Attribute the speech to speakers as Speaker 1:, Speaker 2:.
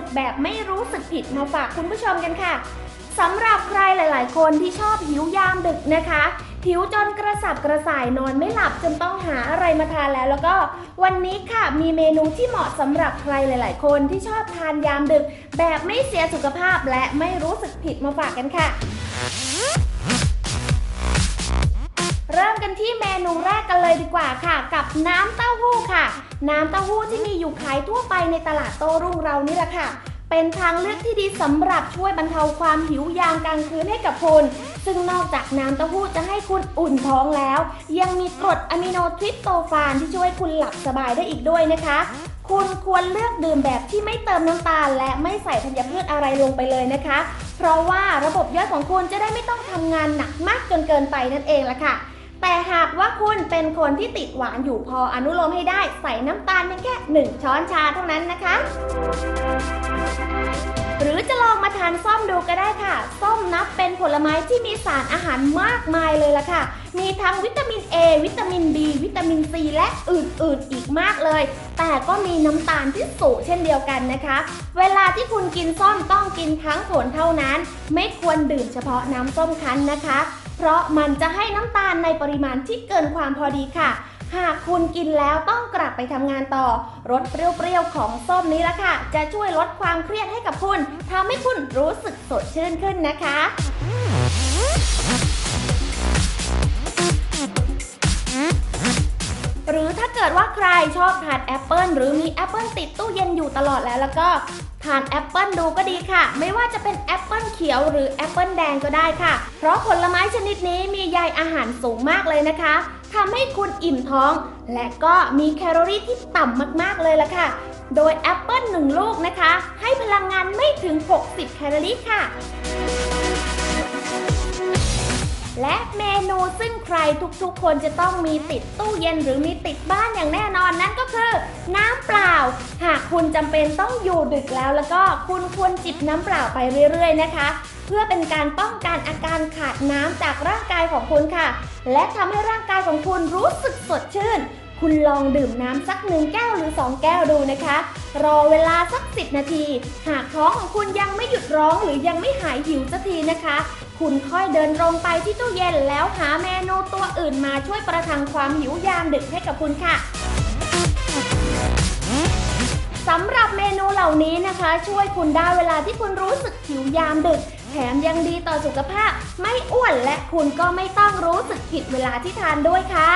Speaker 1: กแบบไม่รู้สึกผิดมาฝากคุณผู้ชมกันค่ะสำหรับใครหลาย ๆ คนที่ชอบหิวยามดึกนะคะหิวจนกระสับกระส่ายนอนไม่หลับจนต้องหาอะไรมาทานแล้ว แล้วก็วันนี้ค่ะมีเมนูที่เหมาะสำหรับใครหลาย ๆ คนที่ชอบทานยามดึก แบบไม่เสียสุขภาพและไม่รู้สึกผิดมาฝากกันค่ะ เริ่มกันที่เมนูแรกกันเลยดีกว่าค่ะ กับน้ำเต้าหู้ค่ะ น้ำเต้าหู้ที่มีอยู่ขายทั่วไปในตลาดโต้รุ่งเรานี่แหละค่ะ เป็นทางเลือกที่ดีสำหรับช่วยบรรเทาความหิวยามกลางคืนให้กับคุณ ซึ่งนอกจากน้ำเต้าหู้จะให้คุณอุ่นท้องแล้ว ยังมีกรดอะมิโนทริปโตฟานที่ช่วยคุณหลับสบายได้อีกด้วยนะคะคุณควรเลือกดื่มแบบที่ไม่เติมน้ำตาล และไม่ใส่ธัญพืชอะไรลงไปเลยนะคะ เพราะว่าระบบย่อยของคุณจะได้ไม่ต้องทำงานหนักมากจนเกินไปนั่นเองละค่ะ แต่หากว่าคุณเป็นคนที่ติดหวานอยู่พออนุโลมให้ได้ใส่น้ำตาลเพียงแค่ 1 ช้อนชาเท่านั้นนะคะ หรือจะลองมาทานส้มดูก็ได้ค่ะ ส้มนับเป็นผลไม้ที่มีสารอาหารมากมายเลยล่ะค่ะ มีทั้งวิตามิน A วิตามิน B วิตามิน C และอื่นๆ อีกมากเลย แต่ก็มีน้ำตาลที่สูงเช่นเดียวกันนะคะ เวลาที่คุณกินส้มต้องกินทั้งผลเท่านั้น ไม่ควรดื่มเฉพาะน้ำส้มคั้นนะคะ เพราะมันจะให้น้ำตาลในปริมาณที่เกินความพอดีค่ะ หากคุณกินแล้วต้องกลับไปทำงานต่อ รสเปรี้ยวๆของส้มนี้ละค่ะ จะช่วยลดความเครียดให้กับคุณทำให้คุณรู้สึกสดชื่นขึ้นนะคะ ชอบทานแอปเปิลหรือมีแอปเปิลติดตู้เย็นอยู่ตลอดแล้วแล้วก็ทานแอปเปิลดูก็ดีค่ะ ไม่ว่าจะเป็นแอปเปิลเขียวหรือแอปเปิลแดงก็ได้ค่ะ เพราะผลไม้ชนิดนี้มีใยอาหารสูงมากเลยนะคะทำให้คุณอิ่มท้อง และก็มีแคลอรี่ที่ต่ำมากๆเลยละค่ะ โดยแอปเปิลหนึ่งลูกนะคะ ให้พลังงานไม่ถึง 60 แคลอรี่ค่ะ และเมนูซึ่งใครทุกๆ คนจะต้องมีติดตู้เย็นหรือมีติดบ้านอย่างแน่นอนนั่นก็คือ น้ำเปล่า หากคุณจำเป็นต้องอยู่ดึกแล้วแล้วก็คุณควรจิบน้ำเปล่าไปเรื่อยๆ นะคะ เพื่อเป็นการป้องกันอาการขาดน้ำจากร่างกายของคุณค่ะ และทำให้ร่างกายของคุณรู้สึกสดชื่น คุณลองดื่มน้ำสักหนึ่งแก้วหรือ 2 แก้วดูนะคะ รอเวลาสัก 10 นาที หากท้องของคุณยังไม่หยุดร้องหรือยังไม่หายหิวสักทีนะคะ คุณค่อยเดินตรงไปที่ตู้เย็นแล้วหาเมนูตัวอื่นมาช่วยประทังความหิวยามดึกให้กับคุณค่ะสำหรับเมนูเหล่านี้นะคะ ช่วยคุณได้เวลาที่คุณรู้สึกหิวยามดึก แถมยังดีต่อสุขภาพ ไม่อ้วนและคุณก็ไม่ต้องรู้สึกผิดเวลาที่ทานด้วยค่ะ